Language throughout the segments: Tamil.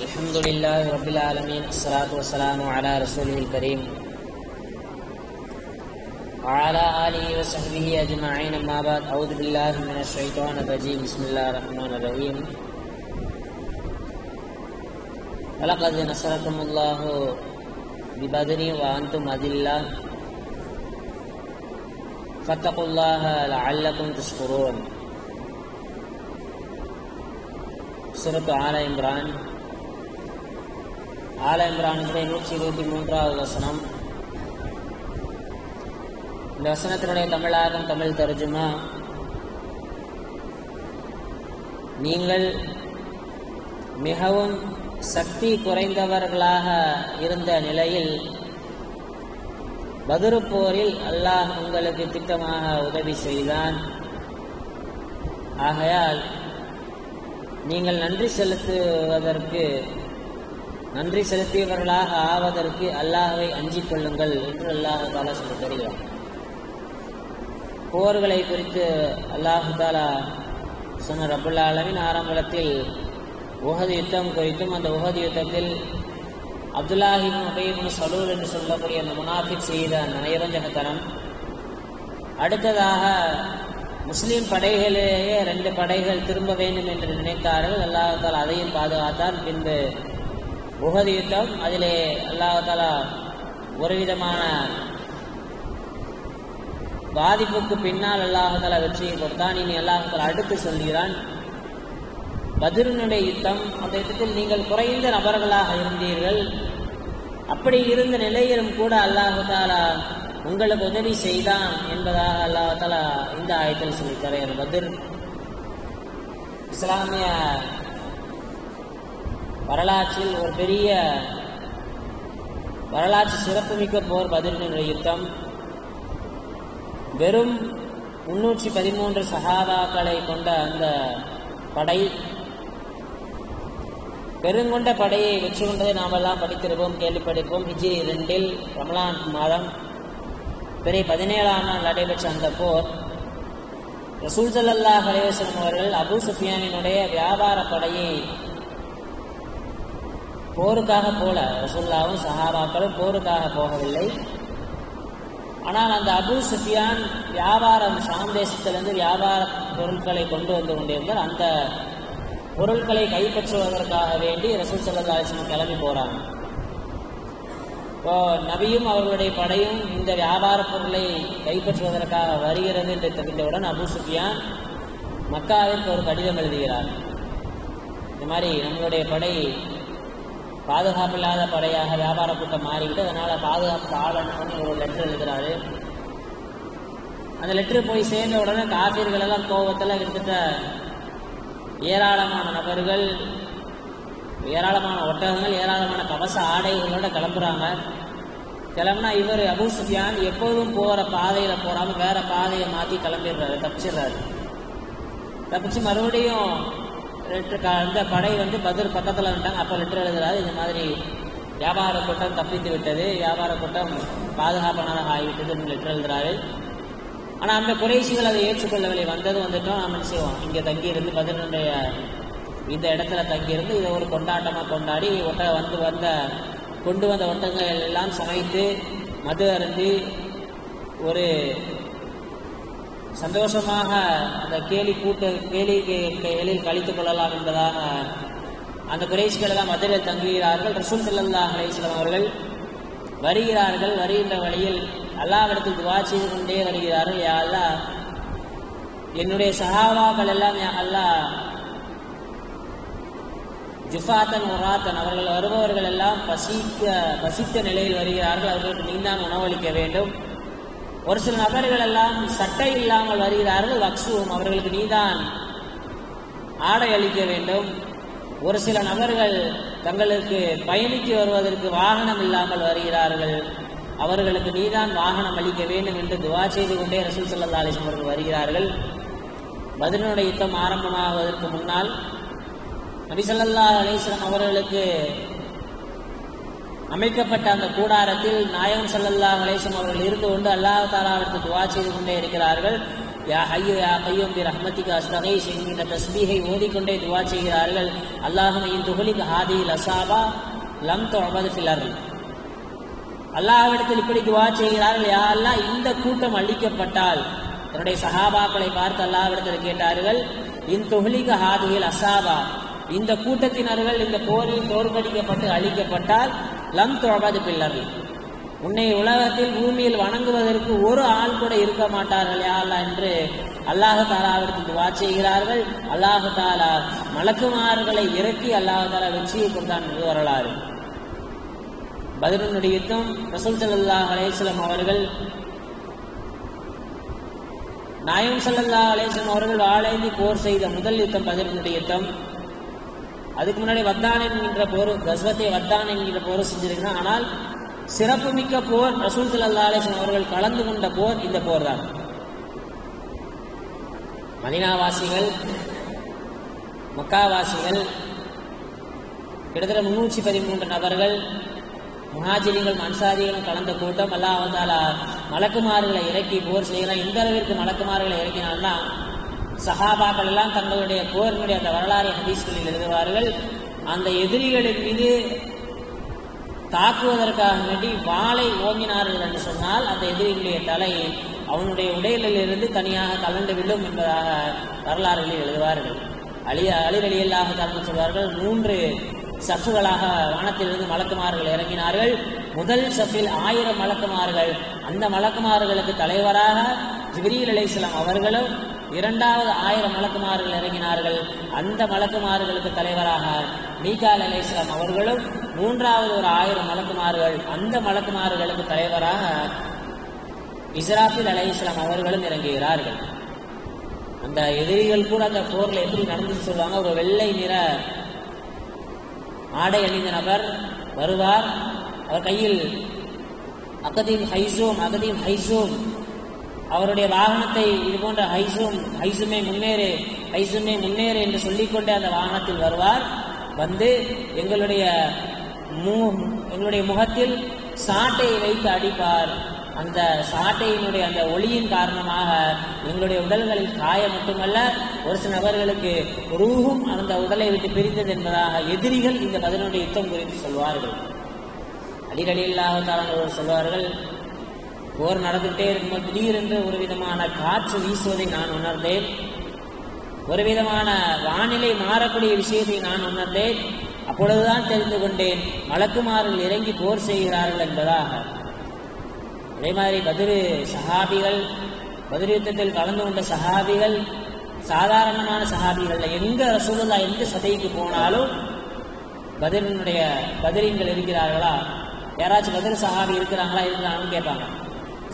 الحمد لله رب العالمين الصلاة والسلام على رسوله الكريم. وعلى آله وصحبه أجمعين ما بعد أعوذ بالله من الشيطان الرجيم. بسم الله الرحمن الرحيم. ولقد نصركم الله ببدر وأنتم أذلة. فاتقوا الله لعلكم تشكرون. سورة آل عمران. ஆல இம்ரானுடைய நூற்றி இருபத்தி மூன்றாவது வசனம். இந்த வசனத்தினுடைய தமிழாகம் தமிழ் தருஜுமா. நீங்கள் மிகவும் சக்தி குறைந்தவர்களாக இருந்த நிலையில் பதிருப்போரில் அல்லாஹ் உங்களுக்கு திட்டமாக உதவி செய்தான். ஆகையால் நீங்கள் நன்றி செலுத்துவதற்கு நன்றி செலுத்தியவர்களாக ஆவதற்கு அல்லாஹவை அஞ்சிக் கொள்ளுங்கள் என்று அல்லாஹு தாலா சொல்லி தருகிறார் போர்களை குறித்து அல்லாஹு தாலா சொன்ன ரபுல்லா அளவின் ஆரம்பத்தில் உகது யுத்தம் குறித்தும் அந்த உகது யுத்தத்தில் அப்துல்லாஹிபின் உபயபின் சலூல் என்று சொல்லக்கூடிய அந்த முனாஃபிக் செய்த அந்த நயவஞ்சகத்தனம். அடுத்ததாக முஸ்லீம் படைகளிலேயே ரெண்டு படைகள் திரும்ப வேண்டும் என்று நினைத்தார்கள். அல்லாஹால் அதையும் பாதுகாத்தார் பின்பு உகது யுத்தம் அதிலே அல்லாஹாலா ஒரு விதமான பாதிப்புக்கு பின்னால் அல்லாஹால வெற்றியை கொடுத்தான். இனி அல்லாஹால அடுத்து சொல்கிறான் பதிரனுடைய யுத்தம் அந்த யுத்தத்தில் நீங்கள் குறைந்த நபர்களாக இருந்தீர்கள். அப்படி இருந்த நிலையிலும் கூட அல்லாஹாலா உங்களுக்கு உதவி செய்தான் என்பதாக அல்லாஹால இந்த ஆயத்தில் சொல்லி பதிர் இஸ்லாமிய வரலாற்றில் ஒரு பெரிய வரலாற்று சிறப்புமிக்க போர் பதிலினுடைய யுத்தம். வெறும் முன்னூற்றி பதிமூன்று சகாபாக்களை கொண்ட அந்த படை பெருங்கொண்ட படையை வெற்றி கொண்டதை நாமெல்லாம் படித்திருப்போம் கேள்விப்படிப்போம் ஹிஜி இரண்டில் ரமலான் மாதம் பிறை பதினேழாம் நாள் நடைபெற்ற அந்த போர். ரசூல் சல்லல்லா ஹலேவசலம் அவர்கள் அபு சுஃபியானினுடைய வியாபார படையை போருக்காக போல. ரசுல்லாவும் சஹாபாக்களும் போருக்காக போகவில்லை. ஆனால் அந்த அபு சுஃபியான் வியாபாரம் ஷாம் தேசத்திலிருந்து வியாபார பொருட்களை கொண்டு வந்து கொண்டிருந்தார். அந்த பொருட்களை கைப்பற்றுவதற்காக வேண்டி ரசூல் சல்லா அலிஸ்லம் கிளம்பி போறாங்க. இப்போ நபியும் அவர்களுடைய படையும் இந்த வியாபார பொருளை கைப்பற்றுவதற்காக வருகிறது என்று தெரிந்தவுடன் அபு சுஃபியான் மக்காவிற்கு ஒரு கடிதம் எழுதுகிறார். இந்த மாதிரி நம்மளுடைய படை பாதுகாப்பில்லாத படையாக வியாபார கூட்டம் மாறிவிட்டு அதனால பாதுகாப்பு ஆளணும்னு ஒரு லெட்டர் எழுதுறாரு. அந்த லெட்டர் போய் சேர்ந்த உடனே காபீர்கள் எல்லாம் கோபத்தில் கிட்டத்தட்ட ஏராளமான நபர்கள் ஏராளமான ஒட்டகங்கள் ஏராளமான கவச ஆடைகளோட கிளம்புறாங்க. கிளம்புனா இவர் அபு சுஃபியான் எப்போதும் போகிற பாதையில் போகாமல் வேற பாதையை மாற்றி கிளம்பிடுறாரு தப்பிச்சிடுறாரு. தப்பிச்சு மறுபடியும் லெட்டர் இந்த படை வந்து பதில் பக்கத்தில் வந்துட்டாங்க. அப்போ லெட்டர் எழுதுறாரு இந்த மாதிரி வியாபார கூட்டம் தப்பித்து விட்டது வியாபார கூட்டம் பாதுகாப்பானதாக ஆகிவிட்டதுன்னு லெட்டர் எழுதுறாரு. ஆனால் அந்த குறைசிகள் அதை ஏற்றுக்கொள்ளவில்லை. வந்ததும் வந்துட்டோம் நம்ம என்ன செய்வோம் இங்கே தங்கியிருந்து பதினுடைய இந்த இடத்துல தங்கியிருந்து இதை ஒரு கொண்டாட்டமாக கொண்டாடி ஒட்ட வந்து வந்த கொண்டு வந்த ஒட்டங்கள் எல்லாம் சமைத்து மது அருந்தி ஒரு சந்தோஷமாக அந்த கேலி கூட்டு கேலி எழில் கழித்துக் கொள்ளலாம் என்பதாக அந்த குறைசிகள் எல்லாம் மதுரையில் தங்குகிறார்கள். ரசூல் செல்லல்லா அலிஸ்லாம் அவர்கள் வருகிறார்கள். வருகின்ற வழியில் அல்லாவிடத்தில் துவா செய்து கொண்டே வருகிறார்கள். யா அல்லா என்னுடைய சகாவாக்கள் எல்லாம் யா அல்லா ஜிஃபாத்தன் முராத்தன் அவர்கள் வருபவர்கள் எல்லாம் பசிக்க பசித்த நிலையில் வருகிறார்கள். அவர்களுக்கு நீந்தான் உணவளிக்க வேண்டும். ஒரு சில நபர்கள் எல்லாம் சட்டை இல்லாமல் வருகிறார்கள் வக்ஸுவும் அவர்களுக்கு நீதான் ஆடை அளிக்க வேண்டும். ஒரு சில நபர்கள் தங்களுக்கு பயணித்து வருவதற்கு வாகனம் இல்லாமல் வருகிறார்கள். அவர்களுக்கு நீதான் வாகனம் அளிக்க வேண்டும் என்று துவா செய்து கொண்டே ரசூல் சல்லா அலிஸ்லம் அவர்கள் வருகிறார்கள். பதினுடைய யுத்தம் ஆரம்பமாகுவதற்கு முன்னால் நபிசல்லா அலிஸ்லாம் அவர்களுக்கு அமைக்கப்பட்ட அந்த கூடாரத்தில் நாயகம் சல்லல்லா அலேசம் அவர்கள் இருந்து கொண்டு அல்லாஹ் தாலாவிற்கு துவா செய்து கொண்டே இருக்கிறார்கள். யா ஐயோ யா கையும் பி ரஹ்மத்திக்கு அஸ்தகீஸ் என்கின்ற தஸ்பீகை ஓதிக்கொண்டே துவா செய்கிறார்கள். அல்லாஹும் இன் துகுலிக் ஹாதியில் அசாபா லம் தொழபது ஃபிலர்கள் அல்லாஹ்விடத்தில் இப்படி துவா செய்கிறார்கள் யா அல்லாஹ் இந்த கூட்டம் அழிக்கப்பட்டால். தன்னுடைய சஹாபாக்களை பார்த்து அல்லாஹ்விடத்தில் கேட்டார்கள் இன் தொகுலிக்கு ஹாதியில் அசாபா. இந்த கூட்டத்தினர்கள் இந்த போரில் தோற்கடிக்கப்பட்டு அழிக்கப்பட்டால் லம் தொழபது பில்லர்கள் உன்னை உலகத்தில் பூமியில் வணங்குவதற்கு ஒரு ஆள் கூட இருக்க மாட்டார்கள் யாரா என்று அல்லாஹு தாலாவிடத்தில் துவா செய்கிறார்கள். அல்லாஹு தாலா மலக்குமார்களை இறக்கி அல்லாஹு தாலா வெற்றியை கொடுத்தான் என்று வரலாறு. பதிலுடைய யுத்தம் ரசூல் சல்லா அலேஸ்லம் அவர்கள் நாயம் சல்லா அலேஸ்லம் அவர்கள் வாழேந்தி போர் செய்த முதல் யுத்தம் பதிலுடைய யுத்தம். அதுக்கு முன்னாடி வத்தான் என்கின்ற போர் கஸ்வத்தை வத்தான் என்கின்ற போர் செஞ்சிருக்கிறான். ஆனால் சிறப்புமிக்க போர் ரசூல் ஸல்லல்லாஹு அவர்கள் கலந்து கொண்ட போர் இந்த போர் தான். மதினாவாசிகள் மக்காவாசிகள் கிட்டத்தட்ட முன்னூற்றி பதிமூன்று நபர்கள் முஹாஜிரிகள் அன்சாரிகளும் கலந்த கூட்டம் அல்லாஹால மலக்குமார்களை இறக்கி போர் செய்கிறான். இந்த அளவிற்கு மலக்குமார்களை இறக்கினால்தான் சஹாபாக்கள் எல்லாம் தங்களுடைய போரினுடைய அந்த வரலாறு ஹதீஸ்களில் எழுதுவார்கள். அந்த எதிரிகளின் மீது தாக்குவதற்காக வேண்டி வாளை ஓங்கினார்கள் என்று சொன்னால் அந்த எதிரிகளுடைய தலை அவனுடைய உடையிலிருந்து தனியாக கலண்டு விடும் என்பதாக வரலாறுகளில் எழுதுவார்கள். அலி அலிர் அலியல்லாக சொல்வார்கள் மூன்று சஃப்புகளாக வானத்திலிருந்து மலக்குமார்கள் இறங்கினார்கள். முதல் சஃபில் ஆயிரம் மலக்குமார்கள். அந்த மலக்குமார்களுக்கு தலைவராக ஜிப்ரீல் அலைஹிஸ்ஸலாம் அவர்களும் இரண்டாவது ஆயிரம் மலக்குமார்கள் இறங்கினார்கள். அந்த மலக்குமார்களுக்கு தலைவராக மீகால் அலைஹிஸ்ஸலாம் அவர்களும் மூன்றாவது ஒரு ஆயிரம் மலக்குமார்கள் அந்த மலக்குமார்களுக்கு தலைவராக இஸ்ராஃபில் அலைஹிஸ்ஸலாம் அவர்களும் இறங்குகிறார்கள். அந்த எதிரிகள் கூட அந்த போர்ல எப்படி நடந்து சொல்லுவாங்க. ஒரு வெள்ளை நிற ஆடை அணிந்த நபர் வருவார். அவர் கையில் அகதீம் ஹைசோம் அகதீம் ஹைசோம் அவருடைய வாகனத்தை இது போன்ற ஹைசும் ஹைசுமே முன்னேறு ஹைசுமே முன்னேறு என்று சொல்லிக்கொண்டே அந்த வாகனத்தில் வருவார். வந்து எங்களுடைய மு எங்களுடைய முகத்தில் சாட்டையை வைத்து அடிப்பார். அந்த சாட்டையினுடைய அந்த ஒளியின் காரணமாக எங்களுடைய உடல்களில் காய மட்டுமல்ல ஒரு சில நபர்களுக்கு ரூகும் அந்த உடலை விட்டு பிரிந்தது என்பதாக எதிரிகள் இந்த பதினுடைய யுத்தம் குறித்து சொல்வார்கள். அடிக்கடி இல்லாத சொல்வார்கள். போர் நடந்துகிட்டே இருக்கும்போது திடீரென்று ஒரு விதமான காற்று வீசுவதை நான் உணர்ந்தேன். ஒரு விதமான வானிலை மாறக்கூடிய விஷயத்தை நான் உணர்ந்தேன். அப்பொழுதுதான் தெரிந்து கொண்டேன் மலக்குமார்கள் இறங்கி போர் செய்கிறார்கள் என்பதாக. அதே மாதிரி பதிரு சஹாபிகள் பதிரு யுத்தத்தில் கலந்து கொண்ட சஹாபிகள் சாதாரணமான சஹாபிகள் எங்க ரசூலுல்லா எந்த சதைக்கு போனாலும் பதிலினுடைய பதிரீன்கள் இருக்கிறார்களா? யாராச்சும் பதில் சஹாபி இருக்கிறாங்களா இருக்கிறாங்கன்னு கேட்பாங்க.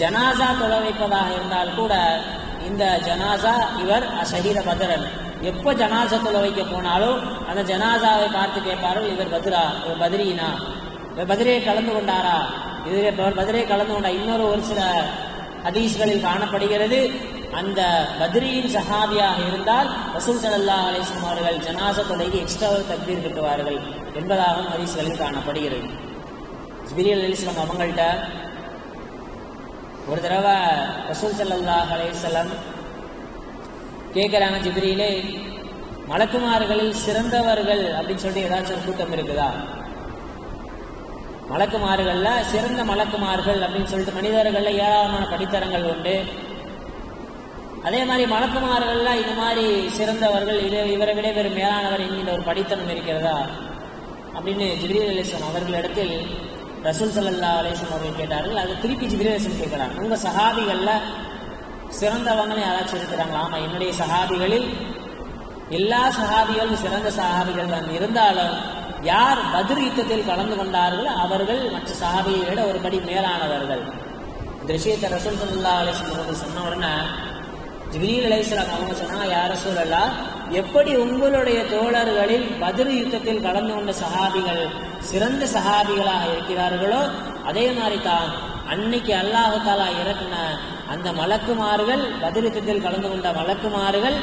ஜனாசா தொலை வைப்பதாக இருந்தால் கூட இந்த ஜனாசா இவர் ஷஹீத பத்ரன் எப்போ ஜனாசா தொலை வைக்க போனாலும் அந்த ஜனாசாவை பார்த்து கேட்பார்கள் இவர் பத்ரா இவர் பத்ரீனா. இவர் பதிரையை கலந்து கொண்டாரா? இது பதிரையை கலந்து கொண்டா இன்னொரு ஒரு சில ஹதீஸ்களில் காணப்படுகிறது. அந்த பத்ரியின் சஹாபியாக இருந்தால் வசூல் ஸல்லல்லாஹு அலிஸ்லாம் அவர்கள் ஜனாச தொலைக்கு எக்ஸ்ட்ரா ஒரு தக்பீர் கட்டுவார்கள் என்பதாகவும் ஹதீஸ்களில் காணப்படுகிறது. ஜிபிரியல் அலிஸ்லாம் அவங்கள்ட்ட ஒரு தடவை ரசூல் ஸல்லல்லாஹு அலைஹி வஸல்லம் கேட்குறாங்க ஜிப்ரியிலே மலக்குமார்களில் சிறந்தவர்கள் அப்படின்னு சொல்லிட்டு ஏதாச்சும் ஒரு கூட்டம் இருக்குதா? மலக்குமார்கள்ல சிறந்த மலக்குமார்கள் அப்படின்னு சொல்லிட்டு மனிதர்கள்ல ஏராளமான படித்தரங்கள் உண்டு. அதே மாதிரி மலக்குமார்கள்ல இந்த மாதிரி சிறந்தவர்கள் இது இவரை விட பெரும் மேலானவர் என்கின்ற ஒரு படித்தனம் இருக்கிறதா? அப்படின்னு ஜிப்ரீல் அலிஸ்லாம் அவர்களிடத்தில் ரசூல் சல்லா அலேசன் அவர்கள் கேட்டார்கள் அது திருப்பி ஜிப்ரீல் கேட்குறாங்க கேட்கிறாங்க. உங்க சஹாபிகள்ல யாராச்சும் இருக்கிறாங்களா? ஆமா என்னுடைய சஹாபிகளில் எல்லா சஹாபிகளும் சிறந்த சஹாபிகள் தான். இருந்தாலும் யார் பதிர் யுத்தத்தில் கலந்து கொண்டார்களோ அவர்கள் மற்ற சஹாபியை விட ஒரு படி மேலானவர்கள். இந்த விஷயத்தை ரசூல் சல்லா அலேசன் அவர்கள் சொன்ன உடனே ஜிப்ரீல் அலைஹிஸ்ஸலாம் அவங்க சொன்னாங்க யார் ரசூல் அல்லா எப்படி உங்களுடைய தோழர்களில் பதில் யுத்தத்தில் கலந்து கொண்ட சஹாபிகள் சிறந்த சஹாபிகளாக இருக்கிறார்களோ அதே மாதிரி தான் அன்னைக்கு அல்லாஹாலா இறக்குன இறக்கின அந்த மலக்குமார்கள் பதிர் யுத்தத்தில் கலந்து கொண்ட மலக்குமார்கள்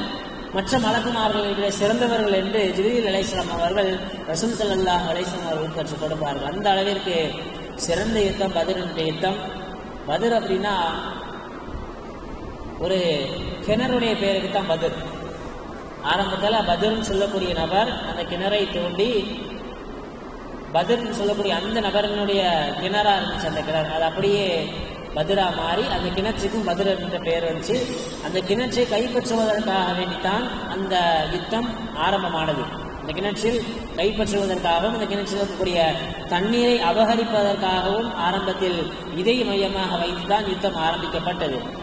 மற்ற மலக்குமார்களை சிறந்தவர்கள் என்று ஜிப்ரீல் அலைஹிஸ்ஸலாம் அவர்கள் ரசூல் சல்லாஹ் அலைஹி வஸல்லம் அவர்கள் கற்றுக் கொடுப்பார்கள். அந்த அளவிற்கு சிறந்த யுத்தம் பதிரினுடைய யுத்தம். பதில் அப்படின்னா ஒரு கிணறுடைய பேருக்கு தான் பதில். ஆரம்பத்தில் பதில்னு சொல்லக்கூடிய நபர் அந்த கிணறை தோண்டி பதில்னு சொல்லக்கூடிய அந்த நபரினுடைய கிணறா இருந்துச்சு அந்த கிணறு. அது அப்படியே பதிரா மாறி அந்த கிணற்றுக்கும் பதில் என்ற பெயர் வந்துச்சு. அந்த கிணற்றை கைப்பற்றுவதற்காக வேண்டித்தான் அந்த யுத்தம் ஆரம்பமானது. அந்த கிணற்றில் கைப்பற்றுவதற்காகவும் அந்த கிணற்றில் இருக்கக்கூடிய தண்ணீரை அபகரிப்பதற்காகவும் ஆரம்பத்தில் இதை மையமாக வைத்துதான் யுத்தம் ஆரம்பிக்கப்பட்டது.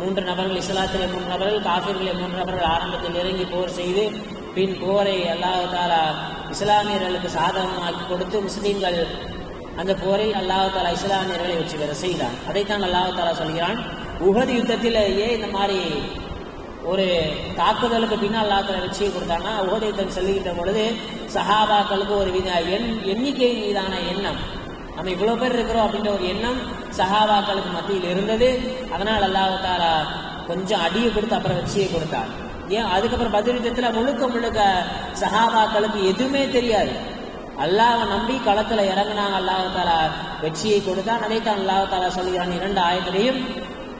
மூன்று நபர்கள் இஸ்லாத்திலே மூன்று நபர்கள் காஃபிர்களே மூன்று நபர்கள் ஆரம்பத்தில் இறங்கி போர் செய்து பின் போரை அல்லாஹாலா இஸ்லாமியர்களுக்கு சாதகமாக்கி கொடுத்து முஸ்லீம்கள் அந்த போரில் அல்லாஹ் தாலா இஸ்லாமியர்களை வெற்றி பெற செய்தான். அதைத்தான் அல்லாஹாலா சொல்கிறான் உகது யுத்தத்திலேயே இந்த மாதிரி ஒரு தாக்குதலுக்கு பின்னால் அல்லாஹ் வெற்றியை கொடுத்தாங்கன்னா உகது யுத்தம் செல்கின்ற பொழுது சஹாபாக்களுக்கு ஒரு வித எண் எண்ணிக்கை மீதான எண்ணம். நம்ம இவ்வளோ பேர் இருக்கிறோம் அப்படின்ற ஒரு எண்ணம் சஹாபாக்களுக்கு மத்தியில் இருந்தது. அதனால் அல்லாஹ் தாரா கொஞ்சம் அடியை கொடுத்து அப்புறம் வெற்றியை கொடுத்தார் ஏன்? அதுக்கப்புறம் பதில் முழுக்க முழுக்க சஹாபாக்களுக்கு எதுவுமே தெரியாது. அல்லாவை நம்பி களத்தில் இறங்கினாங்க அல்லாஹ் வெற்றியை கொடுத்தான். நினைத்தான் அல்லாஹ் தாலா சொல்கிறான் இரண்டு ஆயத்திலையும்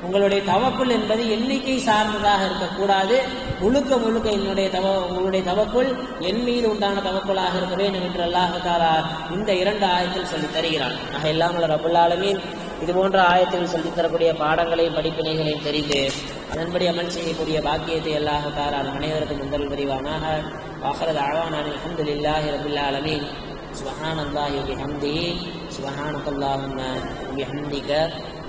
உங்களுடைய தவக்குள் என்பது எண்ணிக்கை சார்ந்ததாக இருக்கக்கூடாது. முழுக்க முழுக்க என்னுடைய தவ உங்களுடைய தவக்குள் என் மீது உண்டான தவக்குள்ளாக இருக்க வேண்டும் என்று அல்லாஹாலா இந்த இரண்டு ஆயத்தில் சொல்லி தருகிறான். ஆக எல்லாம் உள்ள ரபுல்லாலமீன் இது போன்ற ஆயத்தில் சொல்லித்தரக்கூடிய பாடங்களையும் படிப்பினைகளையும் தெரிந்து அதன்படி அமல் செய்யக்கூடிய பாக்கியத்தை அல்லாஹாலா அது அனைவருக்கும் முதல் புரிவானாக. வாஹரத் ஆழ்வானானி அஹமதுல்லாஹி ரபுல்லாலமீன் சுபஹான் அல்லாஹி ஹம்தி சுபஹானத் அல்லாஹும் ஹம்திக